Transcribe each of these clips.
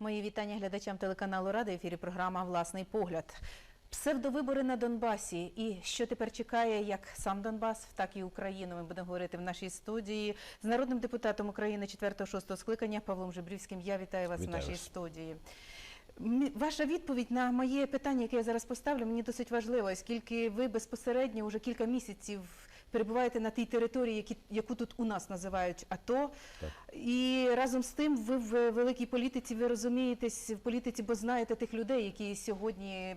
Мої вітання глядачам телеканалу Рада. Ефірі програма Власний погляд. Псевдовибори на Донбасі. І що тепер чекає як сам Донбас, так і Україну. Ми будемо говорити в нашій студії з народним депутатом України 4-6 скликання Павлом Жебрівським. Я вітаю вас Вітаю в нашій студії. Ваша відповідь на моє питання, яке я зараз поставлю, мені досить важлива, оскільки ви безпосередньо вже кілька місяців перебуваєте на тій території, які, яку тут у нас називають АТО. Так. І разом з тим, ви в великій політиці, ви розумієтесь в політиці, бо знаєте тих людей, які сьогодні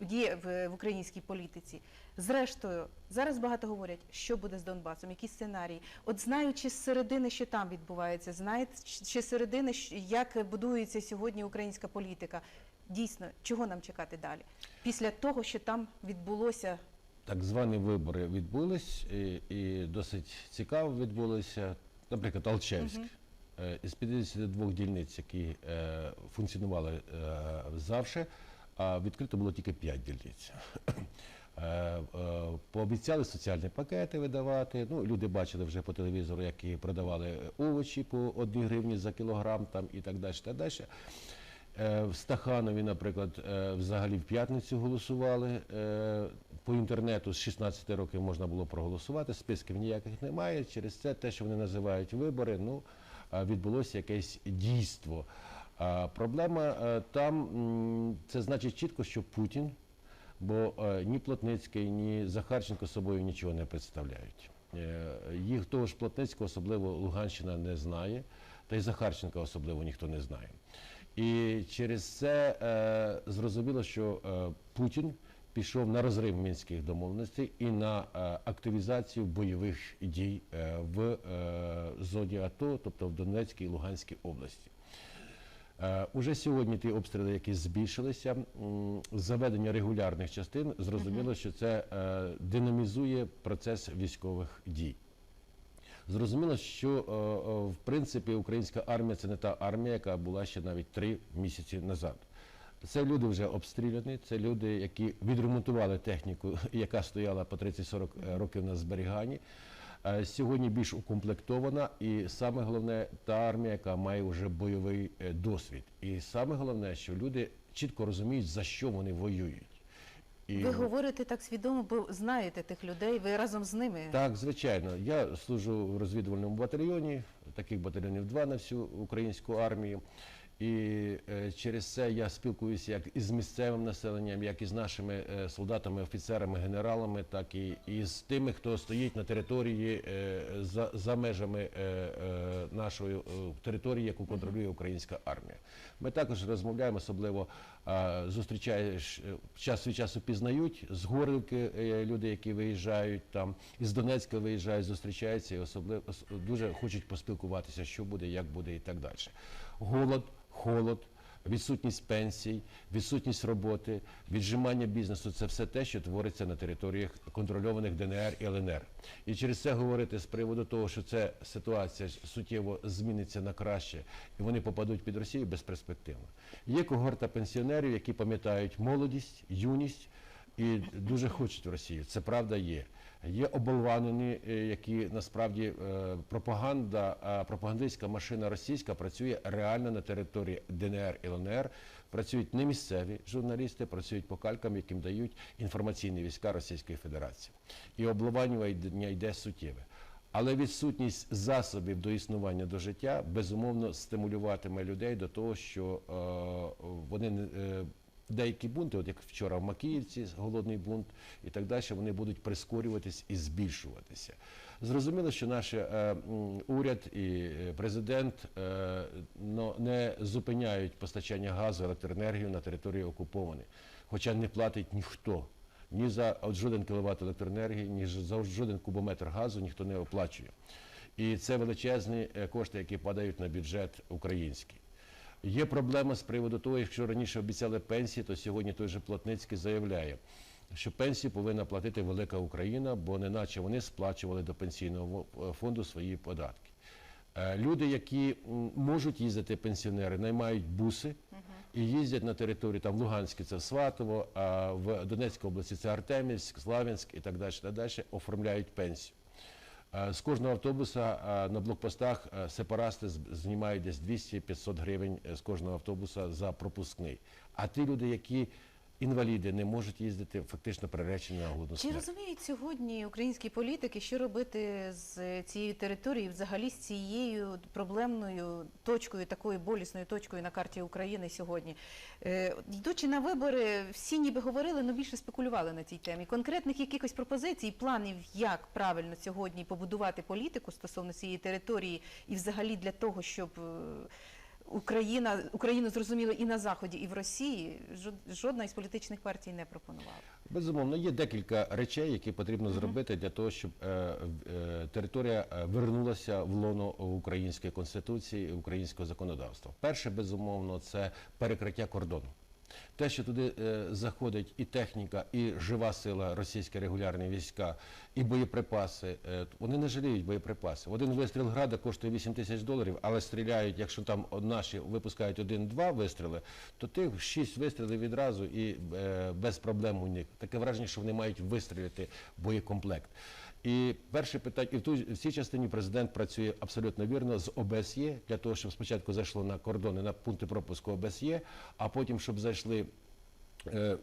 є в, в українській політиці. Зрештою, зараз багато говорять, що буде з Донбасом, які сценарії. От знаючи з середини, що там відбувається, знаючи з середини, як будується сьогодні українська політика. Дійсно, чого нам чекати далі? Після того, що там відбулося Так звані вибори відбулись і, і досить цікаво відбулися. Наприклад, Алчевськ. Е, Із 52 дільниць, які е, функціонували е, завше, а відкрито було тільки 5 дільниць. Е, е, Пообіцяли соціальні пакети видавати. Ну, люди бачили вже по телевізору, які продавали овочі по 1 гривні за кілограм там, і так далі. Так далі. Е, В Стаханові, наприклад, е, взагалі в п'ятницю голосували. Е, По інтернету з 16 років можна було проголосувати, списків ніяких немає. Через це те, що вони називають вибори, ну, відбулося якесь дійство. Проблема там, це значить чітко, що Путін, бо ні Плотницький, ні Захарченко собою нічого не представляють. Їх того ж Плотницького особливо Луганщина не знає, та й Захарченка особливо ніхто не знає. І через це е, зрозуміло, що е, Путін пішов на розрив мінських домовленостей і на е, активізацію бойових дій е, в е, зоні АТО, тобто в Донецькій і Луганській області. Е, Уже сьогодні ті обстріли, які збільшилися, заведення регулярних частин, зрозуміло, що це е, динамізує процес військових дій. Зрозуміло, що е, е, в принципі українська армія це не та армія, яка була ще навіть три місяці назад. Це люди вже обстріляні, це люди, які відремонтували техніку, яка стояла по 30-40 років на зберіганні. Е, Сьогодні більш укомплектована, і саме головне та армія, яка має вже бойовий е, досвід. І саме головне, що люди чітко розуміють, за що вони воюють. І ви говорите так свідомо, бо знаєте тих людей, ви разом з ними. так, звичайно. Я служу в розвідувальному батальйоні, таких батальйонів два на всю українську армію. І е, через це я спілкуюся як із місцевим населенням, як і з нашими е, солдатами, офіцерами, генералами, так і, і з тими, хто стоїть на території е, за, за межами е, е, нашої е, території, яку контролює українська армія. Ми також розмовляємо, особливо зустрічаєш е, час від часу пізнають з Горлівки е, люди, які виїжджають там, із Донецька виїжджають, зустрічаються і особливо дуже хочуть поспілкуватися, що буде, як буде і так далі. Голод, холод. Відсутність пенсій, відсутність роботи, віджимання бізнесу це все те, що твориться на територіях контрольованих ДНР і ЛНР. І через це говорити з приводу того, що ця ситуація суттєво зміниться на краще, і вони попадуть під Росію безперспективно. Є когорта пенсіонерів, які пам'ятають молодість, юність і дуже хочуть в Росію. Це правда є. Є оболванені, е, які насправді е, пропаганда, пропагандистська машина російська працює реально на території ДНР і ЛНР. Працюють не місцеві журналісти, працюють по калькам, яким дають інформаційні війська Російської Федерації. І облаванювання йде суттєве. Але відсутність засобів до існування до життя безумовно стимулюватиме людей до того, що е, вони е, Деякі бунти, от як вчора в Макіївці, голодний бунт і так далі, вони будуть прискорюватись і збільшуватися. Зрозуміло, що наш е, уряд і е, президент е, но не зупиняють постачання газу, електроенергію на території окупованої, хоча не платить ніхто. Ні за жоден кіловат електроенергії, ні за жоден кубометр газу ніхто не оплачує. І це величезні е, кошти, які падають на бюджет український. Є проблема з приводу того, якщо раніше обіцяли пенсії, то сьогодні той же Плотницький заявляє, що пенсію повинна платити велика Україна, бо неначе вони сплачували до пенсійного е, фонду свої податки. Е, Люди, які можуть їздити пенсіонери, наймають буси і їздять на територію там в Луганській це Сватово, а в Донецькій області це Артемівськ, Славянськ і так далі, так далі оформляють пенсію. Е, З кожного автобуса е, на блокпостах е, сепарасти знімають десь 200-500 гривень з кожного автобуса за пропускний. А ті люди, які інваліди, не можуть їздити, фактично приречені на голодну Чи смерть. розуміють сьогодні українські політики, що робити з цією територією, взагалі з цією проблемною точкою, такою болісною точкою на карті України сьогодні? Е, йдучи на вибори, всі ніби говорили, але більше спекулювали на цій темі. Конкретних якихось пропозицій, планів, як правильно сьогодні побудувати політику стосовно цієї території, і взагалі для того, щоб е, Україна Україну зрозуміло і на заході, і в Росії, жод- жодна із політичних партій не пропонувала. Безумовно, є декілька речей, які потрібно зробити для того, щоб е, е, територія е, вернулася в лоно української конституції українського законодавства. Перше, безумовно, це перекриття кордону. Те, що туди е, заходить і техніка, і жива сила російські регулярні війська, і боєприпаси, е, вони не жаліють боєприпаси. Один вистріл града коштує 8 тисяч доларів, але стріляють, якщо там наші випускають один-два вистріли, то тих 6 вистрілів відразу і е, без проблем у них. Таке враження, що вони мають вистрілити боєкомплект. І перше питання, і в, ту, в цій частині президент працює абсолютно вірно з ОБСЄ, для того, щоб спочатку зайшло на кордони, на пункти пропуску ОБСЄ, а потім, щоб зайшли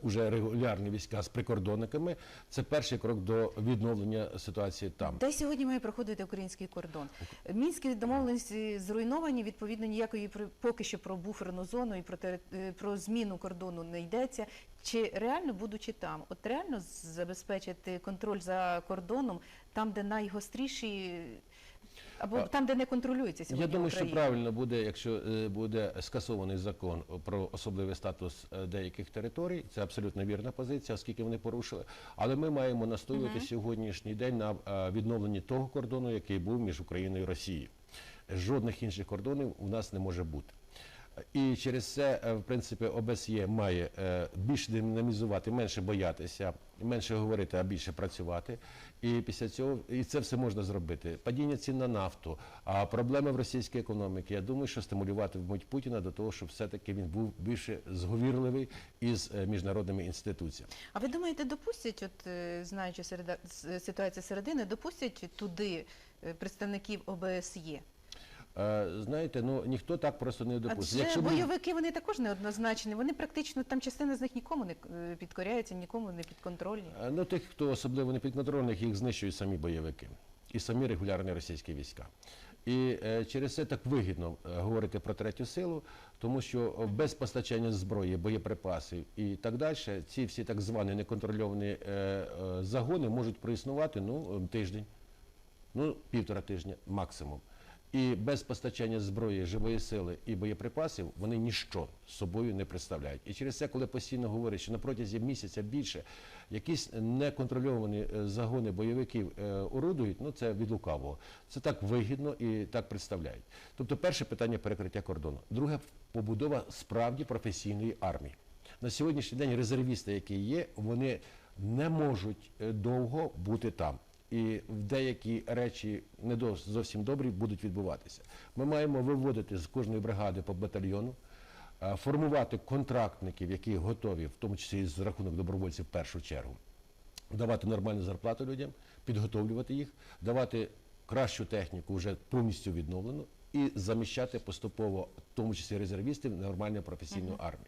уже регулярні війська з прикордонниками. Це перший крок до відновлення ситуації там. Де сьогодні має проходити український кордон? Мінські домовленості зруйновані. Відповідно, ніякої поки що про буферну зону і про е, про зміну кордону не йдеться. Чи реально будучи там, от реально забезпечити контроль за кордоном там, де найгостріші, або там, де не контролюється сьогодні Я думаю, що правильно буде, якщо е, буде скасований закон про особливий статус е, деяких територій. Це абсолютно вірна позиція, оскільки вони порушили. Але ми маємо настоювати сьогоднішній день на е, відновленні того кордону, який був між Україною і Росією. Жодних інших кордонів у нас не може бути. І через це, е, в принципі, ОБСЄ має е, більше динамізувати, менше боятися, менше говорити, а більше працювати. І після цього і це все можна зробити. Падіння цін на нафту, а проблеми в російській економіці. Я думаю, що стимулюватимуть Путіна до того, щоб все-таки він був більше зговірливий із е, міжнародними інституціями. А ви думаєте, допустять, от знаючи середа, ситуацію середини, допустять туди представників ОБСЄ? Е, Знаєте, ну ніхто так просто не допустить. Адже ми- бойовики вони також неоднозначні. Вони практично там частина з них нікому не е, підкоряється, нікому не підконтрольні. Е, Ну, тих, хто особливо не підконтрольних, їх знищують самі бойовики і самі регулярні російські війська. І е, через це так вигідно е, говорити про третю силу, тому що без постачання зброї, боєприпасів і так далі, ці всі так звані неконтрольовані е, е, загони можуть проіснувати ну, е, тиждень, ну, півтора тижня максимум. І без постачання зброї, живої сили і боєприпасів вони ніщо собою не представляють. І через це, коли постійно говорять, що на протязі місяця більше якісь неконтрольовані е, загони бойовиків е, орудують, ну це від лукавого. Це так вигідно і так представляють. Тобто, перше питання перекриття кордону. Друге побудова справді професійної армії. На сьогоднішній день резервісти, які є, вони не можуть е, довго бути там. І в деякі речі не до- зовсім добрі будуть відбуватися. Ми маємо виводити з кожної бригади по батальйону, е, формувати контрактників, які готові, в тому числі з рахунок добровольців в першу чергу, давати нормальну зарплату людям, підготовлювати їх, давати кращу техніку вже повністю відновлену і заміщати поступово, в тому числі резервістів, нормальну професійну армію.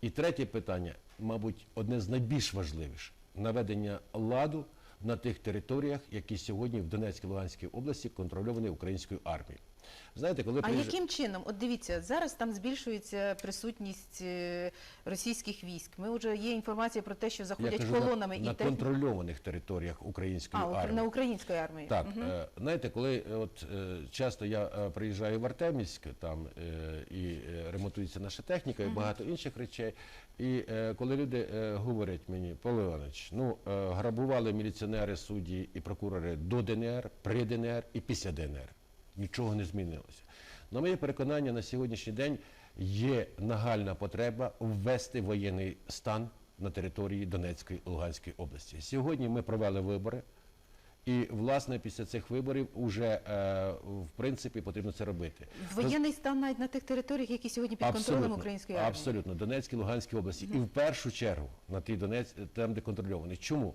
І третє питання, мабуть, одне з найбільш важливіших наведення ладу на тих територіях, які сьогодні в Донецькій Луганській області контрольовані українською армією. Знаєте, коли А приїжджа- яким чином? От дивіться, зараз там збільшується присутність е, російських військ. Ми вже є інформація про те, що заходять кажу, колонами на, на і техні- контрольованих територіях української а, армії. на української армії. Так, Мгм. е, знаєте, коли е, от е, часто я е, приїжджаю в Артемівськ, там е, і ремонтується наша техніка, і багато інших речей. І е, коли люди е, говорять мені, Павло Іванович, ну е, грабували міліціонери, судді і прокурори до ДНР, при ДНР і після ДНР. Нічого не змінилося. На моє переконання, на сьогоднішній день є нагальна потреба ввести воєнний стан на території Донецької і Луганської області. Сьогодні ми провели вибори. І власне після цих виборів вже е, в принципі потрібно це робити. Воєнний стан навіть на тих територіях, які сьогодні під контролем української армії. абсолютно Донецькій, Луганській області, і в першу чергу на тій Донець, там, де контрольовані. Чому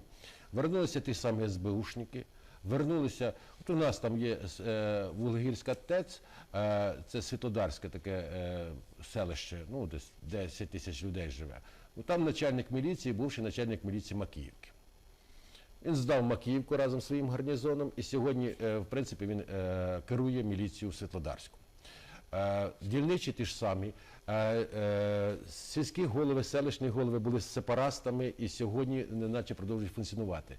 вернулися ті самі СБУшники, вернулися. От у нас там є е, Вуглегірська ТЕЦ, е, це Світодарське таке е, селище, ну десь 10 тисяч людей живе. Ну, там начальник міліції, бувший начальник міліції Макіївки. Він здав Макіївку разом з своїм гарнізоном, і сьогодні, е, в принципі, він е, керує міліцією в Світлодарську. Е, Дільничі ті ж самі. Сільські голови, селищні голови були сепарастами і сьогодні неначе продовжують функціонувати.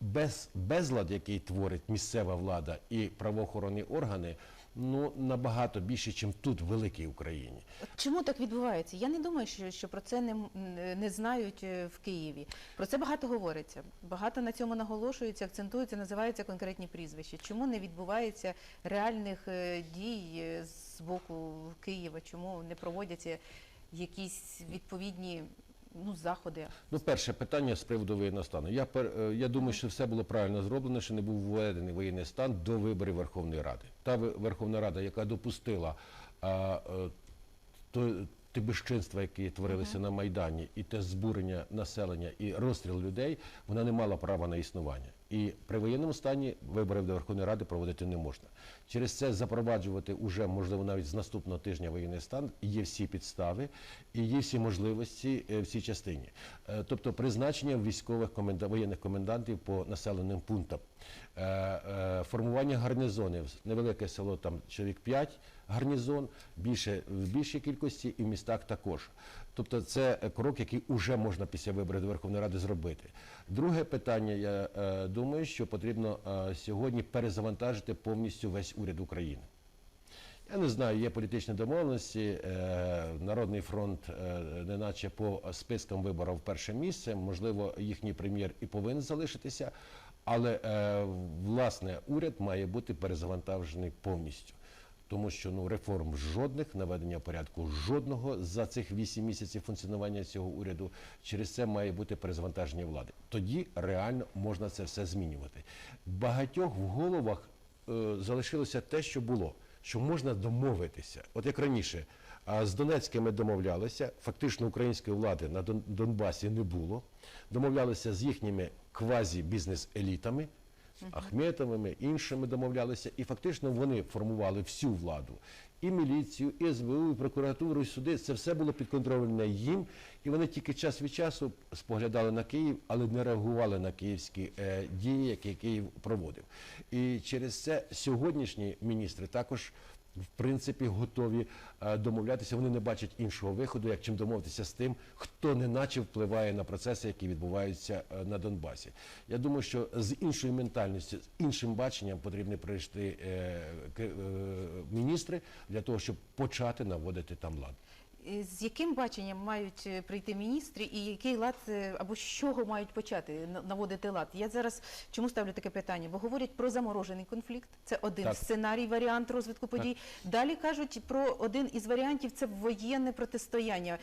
Без, безлад, який творить місцева влада і правоохоронні органи, ну набагато більше, ніж тут, в великій Україні. Чому так відбувається? Я не думаю, що, що про це не, не знають е, в Києві. Про це багато говориться. Багато на цьому наголошується, акцентується, називаються конкретні прізвища. Чому не відбувається реальних е, дій е, з боку Києва? Чому не проводяться якісь відповідні ну, заходи? Ну, перше питання з приводу воєнного стану. Я, пер, е, я думаю, що все було правильно зроблено, що не був введений воєнний стан до виборів Верховної Ради. Та Верховна Рада, яка допустила а, е, то, ті безчинства, які творилися на Майдані, і те збурення населення, і розстріл людей, вона не мала права на існування. І при воєнному стані виборів до Верховної Ради проводити не можна. Через це запроваджувати уже, можливо, навіть з наступного тижня воєнний стан є всі підстави і є всі можливості е, в цій частині. Е, Тобто призначення військових коменда... воєнних комендантів по населеним пунктам, е, формування гарнізонів, невелике село, там чоловік 5 гарнізон, більше в більшій кількості і в містах також. Тобто це е, крок, який вже можна після виборів до Верховної Ради зробити. Друге питання, я е, думаю, що потрібно е, сьогодні перезавантажити повністю весь уряд України. Я не знаю, є політичні домовленості. е, Народний фронт, е, неначе по спискам виборів перше місце. Можливо, їхній прем'єр і повинен залишитися, але власне уряд має бути перезавантажений повністю. Тому що ну реформ жодних, наведення порядку жодного за цих 8 місяців функціонування цього уряду. Через це має бути перезвантаження влади. Тоді реально можна це все змінювати. Багатьох в головах е, залишилося те, що було, що можна домовитися. От як раніше, а з Донецькими домовлялися, фактично української влади на Дон- Донбасі не було. Домовлялися з їхніми квазі-бізнес-елітами. Ахметовими, іншими домовлялися, і фактично вони формували всю владу. І міліцію, і СБУ, і прокуратуру, і суди. Це все було підконтрольне їм, і вони тільки час від часу споглядали на Київ, але не реагували на київські е, дії, які Київ проводив. І через це сьогоднішні міністри також. В принципі, готові е, домовлятися. Вони не бачать іншого виходу, як чим домовитися з тим, хто неначе впливає на процеси, які відбуваються е, на Донбасі. Я думаю, що з іншою ментальністю, з іншим баченням потрібно прийшти е, міністри для того, щоб почати наводити там лад. Е, З яким баченням мають е, прийти міністри і який лад е, або з чого мають почати наводити лад? Я зараз чому ставлю таке питання? Бо говорять про заморожений конфлікт. Це один Так. сценарій, варіант розвитку подій. Далі кажуть про один із варіантів це воєнне протистояння,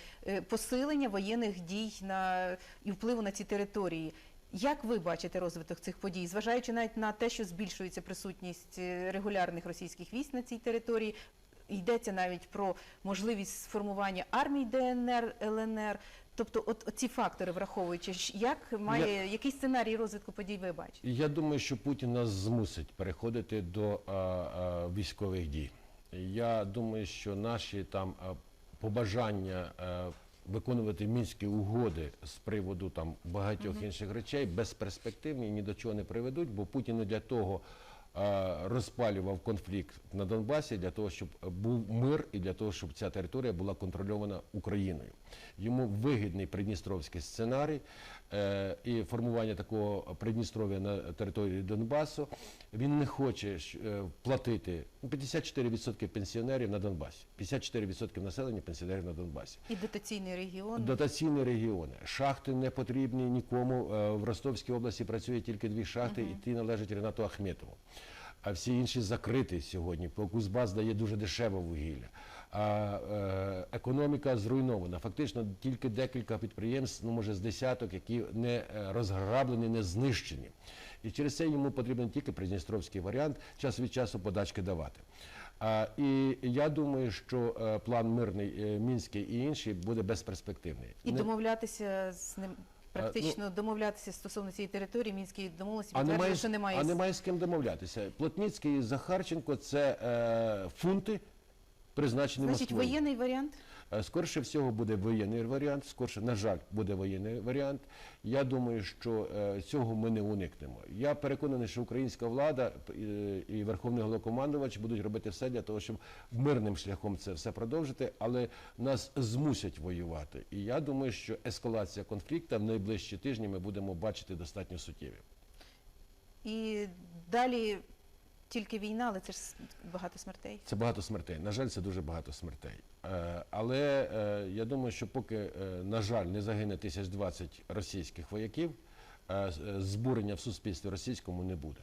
посилення воєнних дій на і впливу на ці території. Як ви бачите розвиток цих подій, зважаючи навіть на те, що збільшується присутність регулярних російських військ на цій території, йдеться навіть про можливість сформування армій ДНР, ЛНР. Тобто, от, ці фактори враховуючи, як має який сценарій розвитку подій ви бачите? Я думаю, що Путін нас змусить переходити до а, а, військових дій. Я думаю, що наші там побажання а, виконувати мінські угоди з приводу там багатьох інших речей безперспективні ні до чого не приведуть, бо Путін для того. А, Розпалював конфлікт на Донбасі для того, щоб був мир і для того, щоб ця територія була контрольована Україною. Йому вигідний придністровський сценарій е, і формування такого Придністров'я на території Донбасу. Він не хоче е, платити ну, 54% пенсіонерів на Донбасі, 54% населення пенсіонерів на Донбасі. І дотаційний регіон. Дотаційні регіони. Шахти не потрібні нікому. Е, В Ростовській області працює тільки дві шахти, і ті належать Ренату Ахметову. А всі інші закриті сьогодні. По Кузбас дає дуже дешеве вугілля. А е, економіка зруйнована. Фактично тільки декілька підприємств, ну може з десяток, які не е, розграблені, не знищені. І через це йому потрібен тільки придністровський варіант, час від часу подачки давати. А, і я думаю, що е, план мирний мінський і інший буде безперспективний. І домовлятися з ним практично домовлятися стосовно цієї території, мінські домовленості, підтверджує, немає, що немає. а немає з ким домовлятися. Плотницький і Захарченко це е, фунти, призначені Значить, Москвою. воєнний варіант. Е, Скорше всього буде воєнний варіант, скорше, на жаль, буде воєнний варіант. Я думаю, що е, цього ми не уникнемо. Я переконаний, що українська влада е, і Верховний Головнокомандувач будуть робити все для того, щоб мирним шляхом це все продовжити, але нас змусять воювати. І я думаю, що ескалація конфлікту в найближчі тижні ми будемо бачити достатньо суттєві. І далі тільки війна, але це ж багато смертей. Це багато смертей. На жаль, це дуже багато смертей. Е, Але е, я думаю, що поки, е, на жаль, не загине 1020 російських вояків, збурення в суспільстві російському не буде.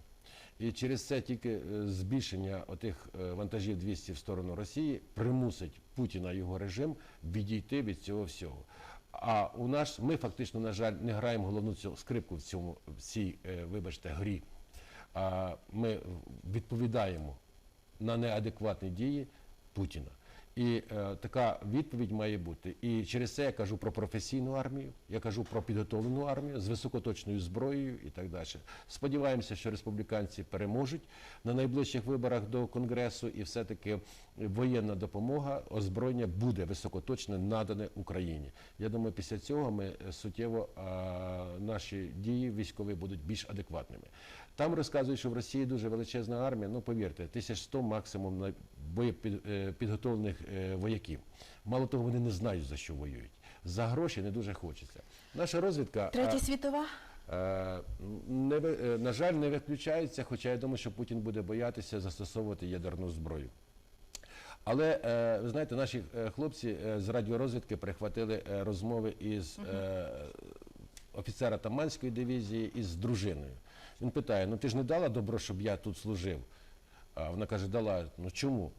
І через це тільки збільшення отих вантажів 200 в сторону Росії примусить Путіна і його режим відійти від цього всього. А у нас ми фактично, на жаль, не граємо головну цю скрипку в цьому в цій, вибачте, грі. А ми відповідаємо на неадекватні дії Путіна. І е, така відповідь має бути. І через це я кажу про професійну армію, я кажу про підготовлену армію з високоточною зброєю і так далі. Сподіваємося, що республіканці переможуть на найближчих виборах до Конгресу, і все-таки воєнна допомога, озброєння буде високоточне надане Україні. Я думаю, після цього ми е, суттєво е, наші дії військові будуть більш адекватними. Там розказують, що в Росії дуже величезна армія. Ну повірте, 1100 максимум на боєпід- е, е, вояків. Мало того, вони не знають за що воюють. За гроші не дуже хочеться. Наша розвідка Третя світова. е, не на жаль не виключається, хоча я думаю, що Путін буде боятися застосовувати ядерну зброю. Але ви знаєте, наші хлопці з радіорозвідки перехватили е, розмови із офіцера Таманської дивізії із дружиною. Він питає: ну ти ж не дала добро, щоб я тут служив? А вона каже, дала. Ну чому?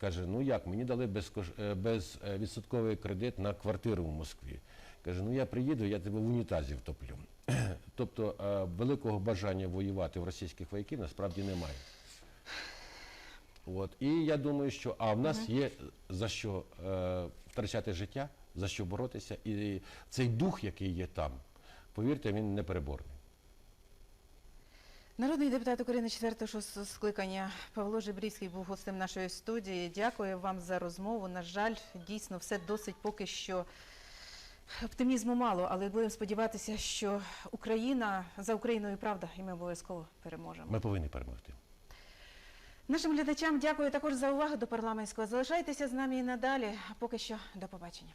Каже, ну як, мені дали безкош... е, безвідсотковий кредит на квартиру в Москві. Каже, ну я приїду, я тебе в унітазі втоплю. тобто е, великого бажання воювати в російських вояків насправді немає. От. І я думаю, що а в нас є за що е, втрачати життя, за що боротися. І цей дух, який є там, повірте, він непереборний. Народний депутат України 4-6 скликання Павло Жебрівський був гостем нашої студії. Дякую вам за розмову. На жаль, дійсно все досить поки що оптимізму мало, але будемо сподіватися, що Україна за Україною правда, і ми обов'язково переможемо. Ми повинні перемогти. Нашим глядачам дякую також за увагу до парламентського. Залишайтеся з нами і надалі. А поки що до побачення.